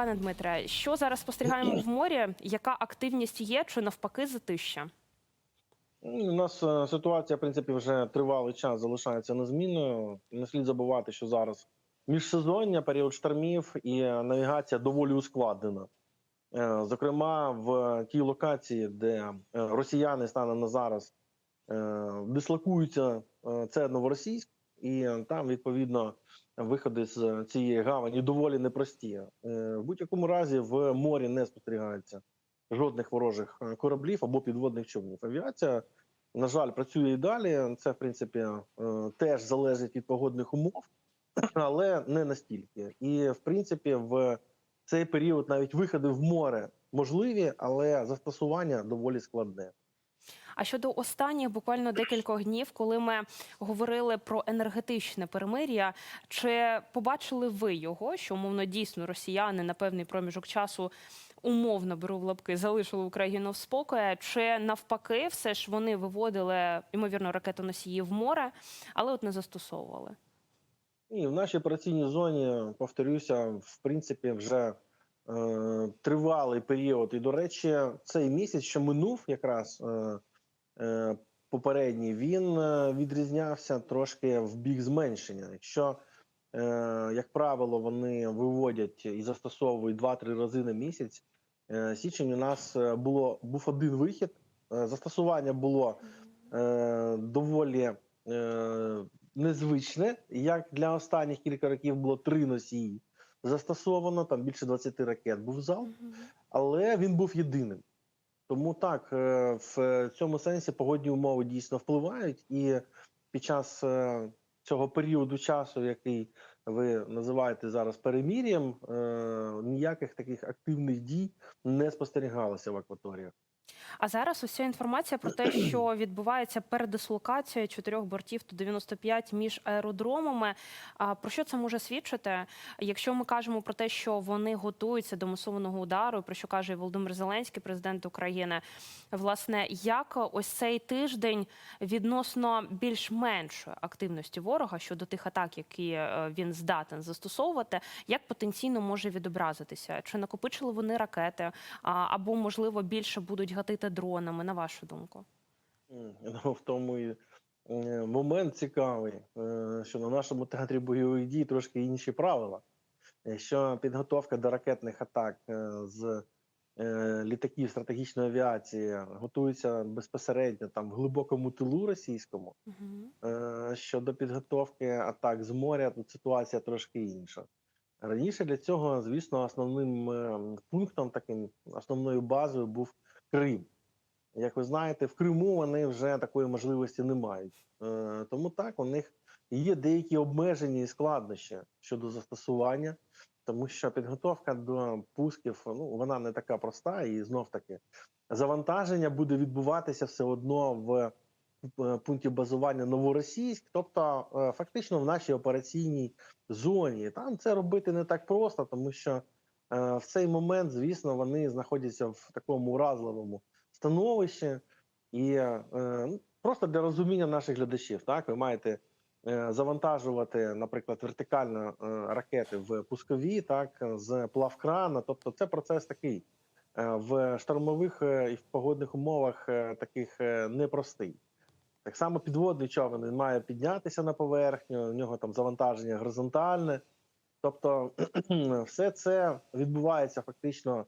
Пане Дмитре, що зараз спостерігаємо в морі? Яка активність є, чи навпаки затища? Ну, У нас е, ситуація, в принципі, вже тривалий час залишається незмінною. Не слід забувати, що зараз міжсезоння, період штормів і навігація доволі ускладнена. Е, Зокрема, в тій локації, де е, росіяни станом на зараз дислокуються, це Новоросійськ, і там відповідно виходи з цієї гавані доволі непрості. Е, В будь-якому разі в морі не спостерігається жодних ворожих е, кораблів або підводних човнів. Авіація, на жаль, працює і далі. Це, в принципі, е, теж залежить від погодних умов, але не настільки. І, в принципі, в цей період навіть виходи в море можливі, але застосування доволі складне. А щодо останніх буквально декількох днів, коли ми говорили про енергетичне перемир'я, чи побачили ви його, що умовно дійсно росіяни на певний проміжок часу умовно беру в лапки, залишили Україну в спокої, чи навпаки, все ж вони виводили ймовірно ракетоносії в море, але от не застосовували? І в нашій операційній зоні, повторюся, в принципі, вже тривалий період. І, до речі, цей місяць, що минув якраз е, е, попередній, він е, відрізнявся трошки в бік зменшення. Якщо, е, як правило, вони виводять і застосовують 2-3 рази на місяць, е, січень у нас е, було, був один вихід. Е, застосування було е, доволі. Е, незвичне. Як для останніх кілька років було три носії застосовано, там більше 20 ракет був зал, але він був єдиним. Тому так, е, в цьому сенсі погодні умови дійсно впливають, і під час е, цього періоду часу, який ви називаєте зараз перемір'ям, е, ніяких таких активних дій не спостерігалося в акваторіях. А зараз уся інформація про те, що відбувається передислокація чотирьох бортів Ту-95 між аеродромами. А про що це може свідчити? Якщо ми кажемо про те, що вони готуються до масованого удару, про що каже Володимир Зеленський, президент України, власне, як ось цей тиждень відносно більш-меншої активності ворога щодо тих атак, які е, він здатен застосовувати, як потенційно може відобразитися? Чи накопичили вони ракети, або можливо більше будуть гатити дронами, на вашу думку? Ну, в тому і е, момент цікавий, е, що на нашому театрі бойових дій трошки інші правила. Якщо підготовка до ракетних атак е, з літаків стратегічної авіації готується безпосередньо там в глибокому тилу російському, Угу. щодо підготовки атак з моря, тут ситуація трошки інша. Раніше для цього, звісно, основним е, пунктом, таким основною базою був Крим. Як ви знаєте, в Криму вони вже такої можливості не мають. Е, тому так, у них є деякі обмеження і складнощі щодо застосування, тому що підготовка до пусків ну вона не така проста, і знов таки завантаження буде відбуватися все одно в е, пункті базування Новоросійськ, тобто е, фактично в нашій операційній зоні. Там це робити не так просто, тому що в цей момент, звісно, вони знаходяться в такому уразливому становищі, і е, ну, просто для розуміння наших глядачів, так ви маєте е, завантажувати, наприклад, вертикально е, ракети в пускові, так з плавкрана. Тобто, це процес такий е, в штормових е, і в погодних умовах е, таких е, непростий. Так само підводний човен він має піднятися на поверхню, у нього там завантаження горизонтальне. Тобто, все це відбувається фактично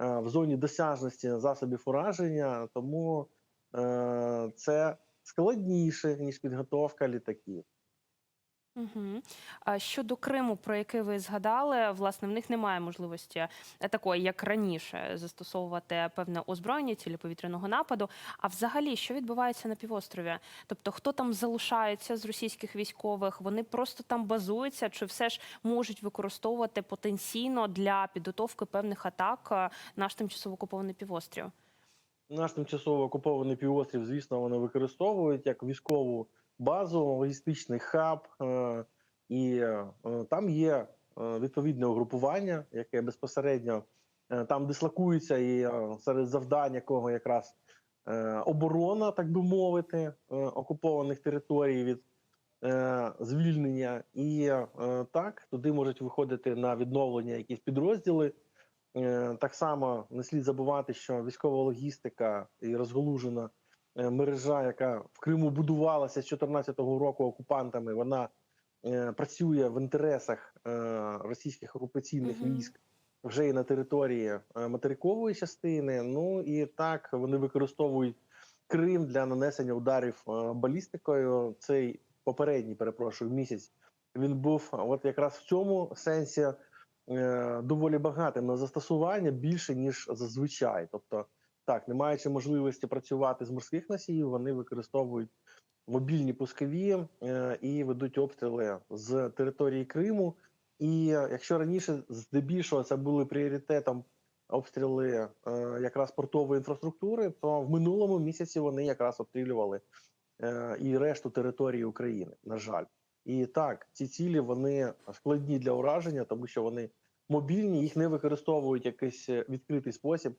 е, в зоні досяжності засобів ураження, тому е, це складніше ніж підготовка літаків. Угу. А щодо Криму, про який ви згадали, власне, в них немає можливості е, такої, як раніше, застосовувати певне озброєння цілі повітряного нападу. А взагалі, що відбувається на півострові? Тобто, хто там залишається з російських військових? Вони просто там базуються, чи все ж можуть використовувати потенційно для підготовки певних атак е, наш тимчасово окупований півострів? Наш тимчасово окупований півострів, звісно, вони використовують як військову базу, логістичний хаб, е, і е, там є е, відповідне угрупування, яке безпосередньо там дислокується, і серед завдань якого якраз оборона, так би мовити, окупованих територій від звільнення. І так туди можуть виходити на відновлення якісь підрозділи. Е, Так само не слід забувати, що військова логістика і розголужена е, мережа, яка в Криму будувалася з 2014 року окупантами, вона е, працює в інтересах російських окупаційних Мгм. військ вже і на території материкової частини. Ну і так вони використовують Крим для нанесення ударів балістикою. Цей попередній, перепрошую, місяць він був от якраз в цьому сенсі доволі багатим на застосування більше ніж зазвичай. Тобто, так, не маючи можливості працювати з морських носіїв, вони використовують мобільні пускові е, і ведуть обстріли з території Криму. І е, якщо раніше здебільшого це були пріоритетом обстріли е, якраз портової інфраструктури, то в минулому місяці вони якраз обстрілювали е, і решту території України, на жаль. І так, ці цілі вони складні для ураження, тому що вони мобільні, їх не використовують якийсь е, відкритий спосіб.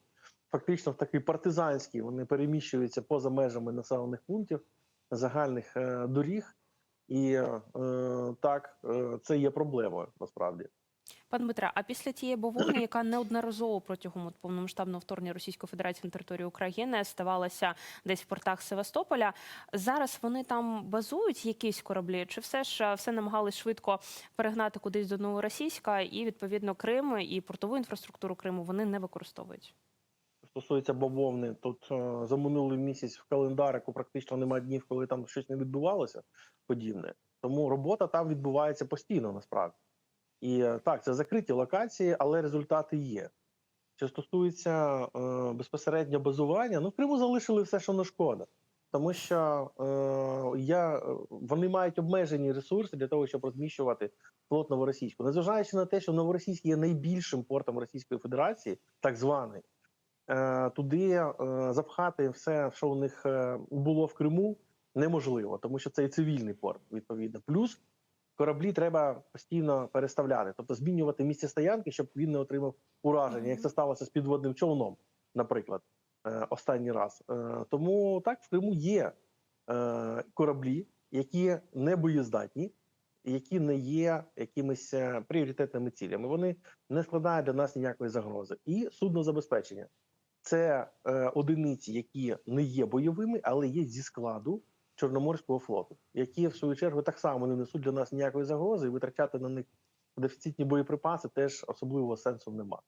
Фактично, в такий партизанський вони переміщуються поза межами населених пунктів, загальних е, доріг. І е, так, е, це є проблемою насправді. Пан Дмитре, а після тієї бавовни, яка неодноразово протягом от повномасштабного вторгнення Російської Федерації на територію України ставалася десь в портах Севастополя, зараз вони там базують якісь кораблі, чи все ж е, все намагались швидко перегнати кудись до Новоросійська, і відповідно Крим і портову інфраструктуру Криму вони не використовують? стосується бавовни, тут е, за минулий місяць в календарику практично немає днів, коли там щось не відбувалося подібне. Тому робота там відбувається постійно насправді. І е, так, це закриті локації, але результати є. Що стосується е, безпосередньо базування, ну в Криму залишили все, що не шкода. Тому що е, я, е, вони мають обмежені ресурси для того, щоб розміщувати флот новоросійську. Незважаючи на те, що Новоросійський є найбільшим портом Російської Федерації, так званий, е, туди е, запхати все, що у них е, було в Криму, неможливо, тому що це і цивільний порт, відповідно. Плюс кораблі треба постійно переставляти, тобто змінювати місце стоянки, щоб він не отримав ураження, як це сталося з підводним човном, наприклад, е, останній раз. Е, Тому так в Криму є е, кораблі, які не боєздатні, які не є якимись пріоритетними цілями. Вони не складають для нас ніякої загрози. І суднозабезпечення це е, одиниці, які не є бойовими, але є зі складу Чорноморського флоту, які в свою чергу так само не несуть для нас ніякої загрози, і витрачати на них дефіцитні боєприпаси теж особливого сенсу немає.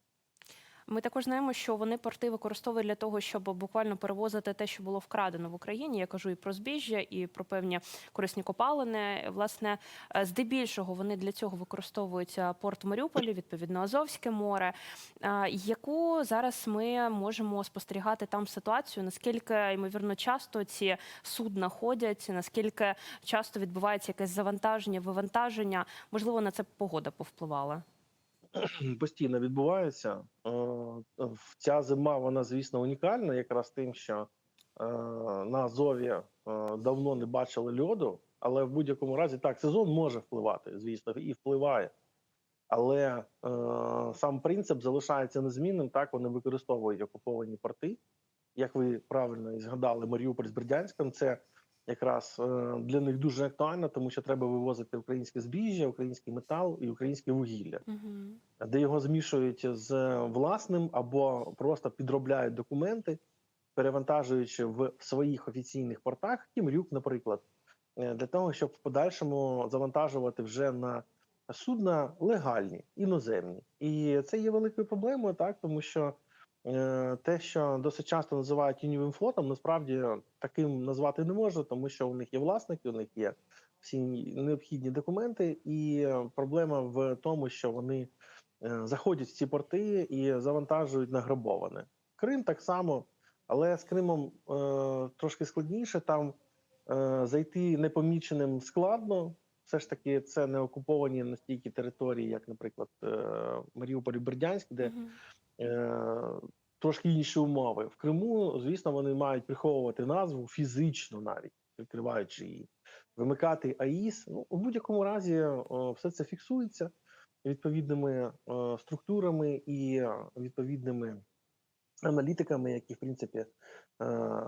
Ми також знаємо, що вони порти використовують для того, щоб буквально перевозити те, що було вкрадено в Україні. Я кажу і про збіжжя, і про певні корисні копалини. Власне, е, здебільшого вони для цього використовують порт в Маріуполі, відповідно Азовське море. Е, Яку зараз ми можемо спостерігати там ситуацію? Наскільки ймовірно часто ці судна ходять? Наскільки часто відбувається якесь завантаження, вивантаження? Можливо, на це погода повпливала. постійно відбувається. Е, Ця зима, вона, звісно, унікальна, якраз тим, що е, на Азові е, давно не бачили льоду, але в будь-якому разі так, сезон може впливати, звісно, і впливає. Але сам принцип залишається незмінним. Так вони використовують окуповані порти. Як ви правильно і згадали, Маріуполь з Бердянськом це якраз е, для них дуже актуально, тому що треба вивозити українське збіжжя, український метал і українське вугілля Угу. де його змішують з власним або просто підробляють документи, перевантажуючи в своїх офіційних портах, Кімрюк, наприклад, е, для того, щоб в подальшому завантажувати вже на судна легальні, іноземні. І це є великою проблемою, так тому що те, що досить часто називають тіньовим флотом, насправді таким назвати не можна, тому що у них є власники, у них є всі необхідні документи, і е, проблема в тому, що вони е, заходять в ці порти і завантажують награбоване. Крим так само, але з Кримом е, трошки складніше. Там е, зайти непоміченим складно. Все ж таки, це не окуповані настільки території, як, наприклад, е, Маріуполь і Бердянськ, де е, трошки інші умови. В Криму, звісно, вони мають приховувати назву фізично, навіть відкриваючи її, вимикати АІС. Ну, у будь-якому разі все це фіксується відповідними е, структурами і е, відповідними аналітиками, які в принципі е,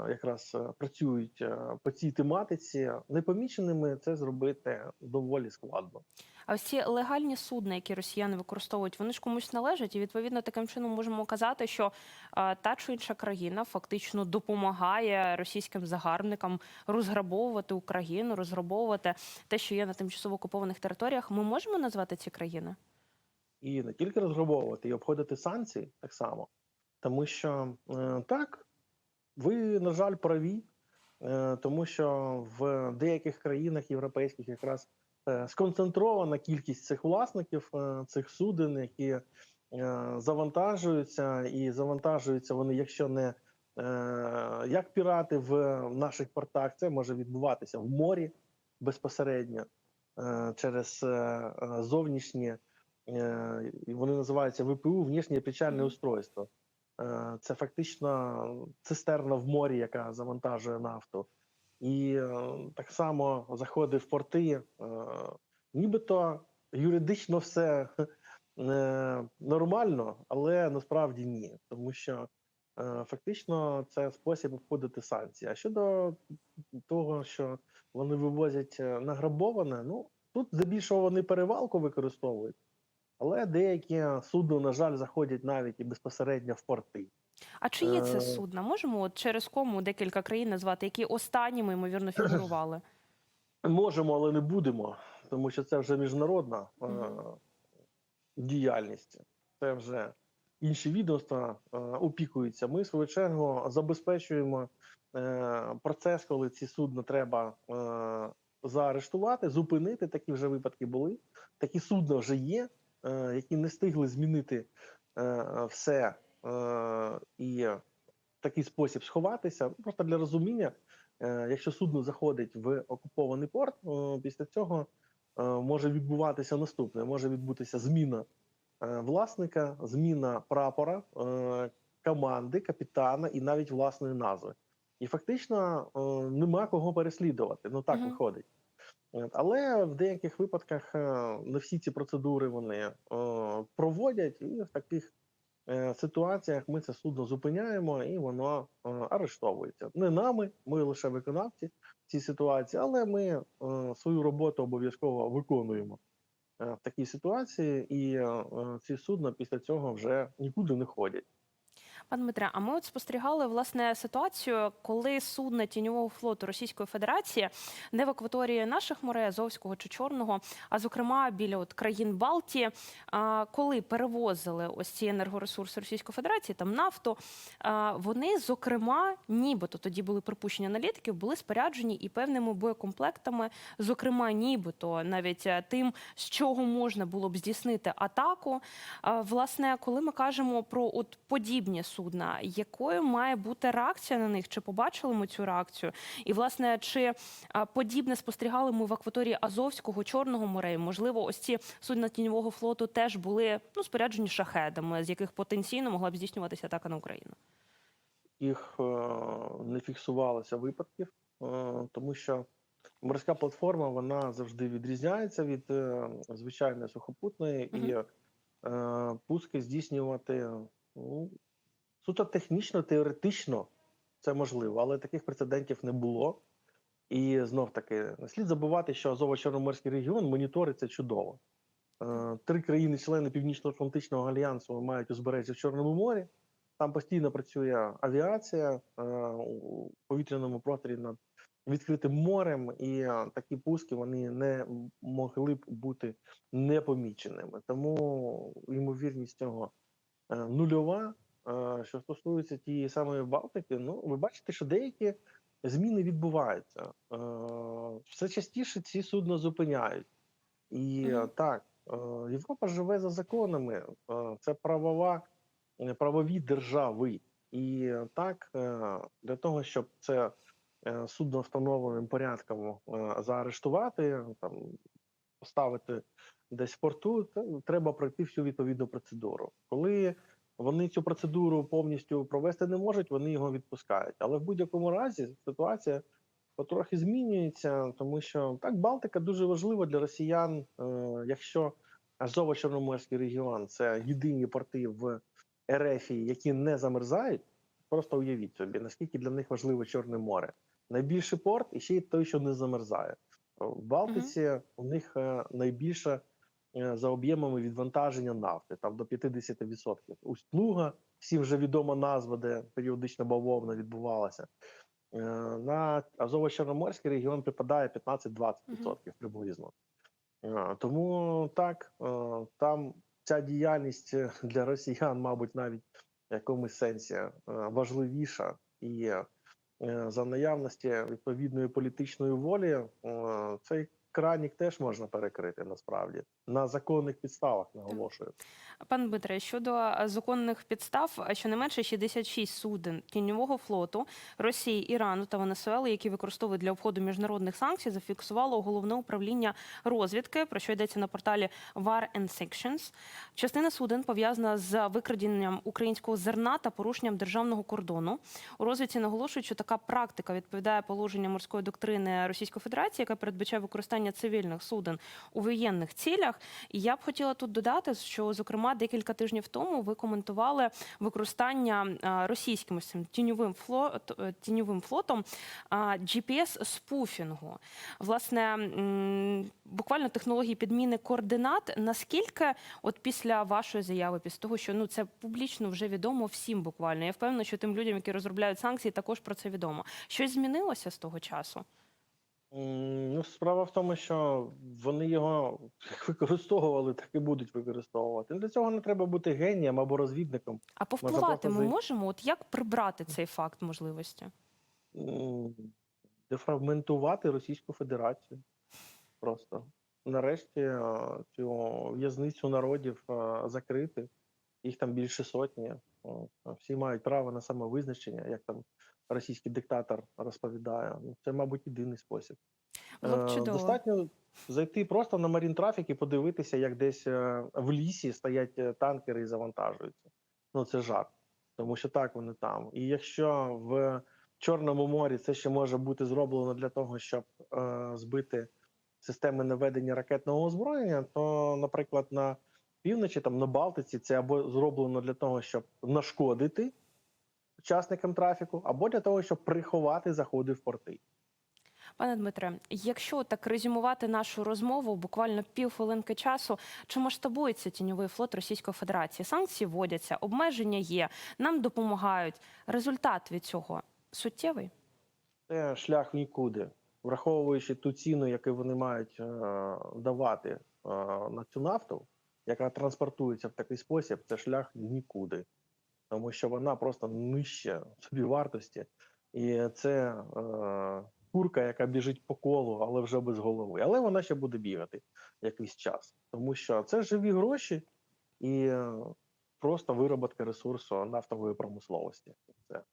якраз е, працюють е, по цій тематиці. Непоміченими це зробити доволі складно. А ці легальні судна, які росіяни використовують, вони ж комусь належать, і відповідно таким чином можемо казати, що та чи інша країна фактично допомагає російським загарбникам розграбовувати Україну, розграбовувати те, що є на тимчасово окупованих територіях. Ми можемо назвати ці країни? і не тільки розграбовувати, і обходити санкції так само. Тому що е, так, ви, на жаль, праві, е, тому що в деяких країнах європейських якраз сконцентрована кількість цих власників е, цих суден, які е, завантажуються, і завантажуються вони, якщо не е, як пірати в наших портах, це може відбуватися в морі безпосередньо е, через е, е, зовнішні Е, вони називаються ВПУ внішнє печальне устройство. Е, Це фактично цистерна в морі, яка завантажує нафту. І е, так само заходить в порти. е, Нібито юридично все е, нормально, але насправді ні. Тому що фактично це спосіб обходити санкції. А щодо того, що вони вивозять награбоване, ну тут здебільшого вони перевалку використовують. Але деякі судна, на жаль, заходять навіть і безпосередньо в порти. А чи є це Е. судна? Можемо от через кому декілька країн назвати, які останніми ймовірно фігурували? Можемо, але не будемо, тому що це вже міжнародна е, Мгм. діяльність. Це вже інші відомства е, опікуються. Ми, в свою чергу, забезпечуємо процес, коли ці судна треба заарештувати, зупинити. Такі вже випадки були. Такі судна вже є, які не встигли змінити все і такий спосіб сховатися. Просто для розуміння. Е, Якщо судно заходить в окупований порт, е, після цього е, може відбуватися наступне: може відбутися зміна е, власника, зміна прапора, е, команди, капітана і навіть власної назви. І фактично е, нема кого переслідувати. Ну так Мгм. виходить. Але в деяких випадках е, не всі ці процедури вони е, проводять, і в таких е, ситуаціях ми це судно зупиняємо і воно е, арештовується. Не нами, ми лише виконавці в цій ситуації, але ми е, свою роботу обов'язково виконуємо е, в такій ситуації, і е, е, ці судна після цього вже нікуди не ходять. Пане Дмитре, а ми от спостерігали власне ситуацію, коли судна тіньового флоту Російської Федерації не в акваторії наших морей, Азовського чи Чорного, а зокрема біля от країн Балтії, коли перевозили ось ці енергоресурси Російської Федерації, там нафту, вони зокрема, нібито тоді були припущення аналітиків, були споряджені і певними боєкомплектами, зокрема, нібито навіть е, тим, з чого можна було б здійснити атаку. Власне, коли ми кажемо про от подібні судна, якою має бути реакція на них? Чи побачили ми цю реакцію? І власне, чи подібне спостерігали ми в акваторії Азовського Чорного моря? Можливо, ось ці судна тіньового флоту теж були ну споряджені шахедами, з яких потенційно могла б здійснюватися атака на Україну. Їх е, не фіксувалося випадків, е, тому що морська платформа вона завжди відрізняється від е, звичайної сухопутної, і е, пуски здійснювати ну, суто технічно, теоретично це можливо, але таких прецедентів не було. І знов таки не слід забувати, що Азово-Чорноморський регіон моніториться чудово. Е, Три країни-члени Північно-Атлантичного альянсу мають узбережжя в Чорному морі. Там постійно працює авіація е, у повітряному просторі над відкритим морем, і такі пуски вони не могли б бути непоміченими. Тому ймовірність цього е, нульова. Е, Що стосується тієї самої Балтики, ну ви бачите, що деякі зміни відбуваються. Е, Все частіше ці судна зупиняють. І е, Мгм. так, Європа живе за законами. Це правова, правові держави. І так, для того, щоб це судно встановленим порядком заарештувати, там поставити десь в порту, треба пройти всю відповідну процедуру. Коли вони цю процедуру повністю провести не можуть, вони його відпускають. Але в будь-якому разі ситуація потрохи змінюється, тому що так Балтика дуже важлива для росіян, е, якщо Азово-Чорноморський регіон це єдині порти в РФ, які не замерзають. Просто уявіть собі, наскільки для них важливо Чорне море. Найбільший порт і ще й той, що не замерзає. В Балтиці у них е, найбільша за об'ємами відвантаження нафти, там до 50%. Усть Луга, всім вже відома назва, де періодично бавовна відбувалася. Е, На Азово-Чорноморський регіон припадає 15-20% приблизно. Е, Тому так, е, там ця діяльність е, для росіян, мабуть, навіть в якомусь сенсі е, важливіша і е, за наявності відповідної політичної волі е, цей кранік теж можна перекрити насправді на законних підставах. Наголошую. Пане Дмитре, щодо законних підстав, щонайменше 66 суден тіньового флоту Росії, Ірану та Венесуели, які використовують для обходу міжнародних санкцій, зафіксувало головне управління розвідки, про що йдеться на порталі War and Sanctions. Частина суден пов'язана з викраденням українського зерна та порушенням державного кордону. У розвідці наголошують, що така практика відповідає положенням морської доктрини Російської Федерації, яка передбачає використання цивільних суден у воєнних цілях. І я б хотіла тут додати, що зокрема декілька тижнів тому ви коментували використання російським тіньовим флот, е, тіньовим флотом gps спуфінгу. Власне, буквально технології підміни координат. Наскільки, от після вашої заяви, після того, що ну це публічно вже відомо всім буквально. Я впевнена, що тим людям, які розробляють санкції, також про це відомо. Щось змінилося з того часу? Ну, справа в тому, що вони його як використовували, так і будуть використовувати. Для цього не треба бути генієм або розвідником. А повпливати ми можемо? От як прибрати цей факт можливості? Дефрагментувати Російську Федерацію. Просто нарешті цю в'язницю народів закрити. Їх там більше сотні. Всі мають право на самовизначення, як там російський диктатор розповідає. Ну, Це, мабуть, єдиний спосіб. Було б Е, чудово. Достатньо зайти просто на Марін Трафік і подивитися, як десь е, в лісі стоять е, танкери і завантажуються. Ну це жарт, тому що так вони там. І якщо в Чорному морі це ще може бути зроблено для того, щоб збити системи наведення ракетного озброєння, то, наприклад, на півночі, там на Балтиці, це або зроблено для того, щоб нашкодити учасникам трафіку, або для того, щоб приховати заходи в порти. Пане Дмитре, якщо так резюмувати нашу розмову, буквально півхвилинки часу, чи масштабується тіньовий флот Російської Федерації? Санкції вводяться, обмеження є, нам допомагають. Результат від цього суттєвий. Це шлях нікуди, враховуючи ту ціну, яку вони мають е, давати е, на цю нафту, яка транспортується в такий спосіб, це шлях нікуди, тому що вона просто нижче собі вартості, і це е, курка, яка біжить по колу, але вже без голови. Але вона ще буде бігати якийсь час, тому що це живі гроші і е, просто вироботка ресурсу нафтової промисловості. Це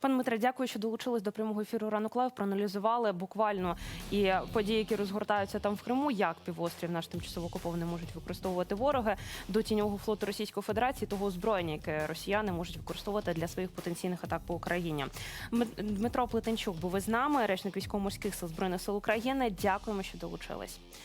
Пане Дмитре, дякую, що долучились до прямого ефіру ранок лайв. Проаналізували буквально і події, які розгортаються там в Криму, як півострів наш тимчасово окупований можуть використовувати вороги до тіньового флоту Російської Федерації, того озброєння, яке росіяни можуть використовувати для своїх потенційних атак по Україні. Дмит- Дмитро Плетенчук був із нами, речник військово-морських сил збройних сил України. Дякуємо, що долучились.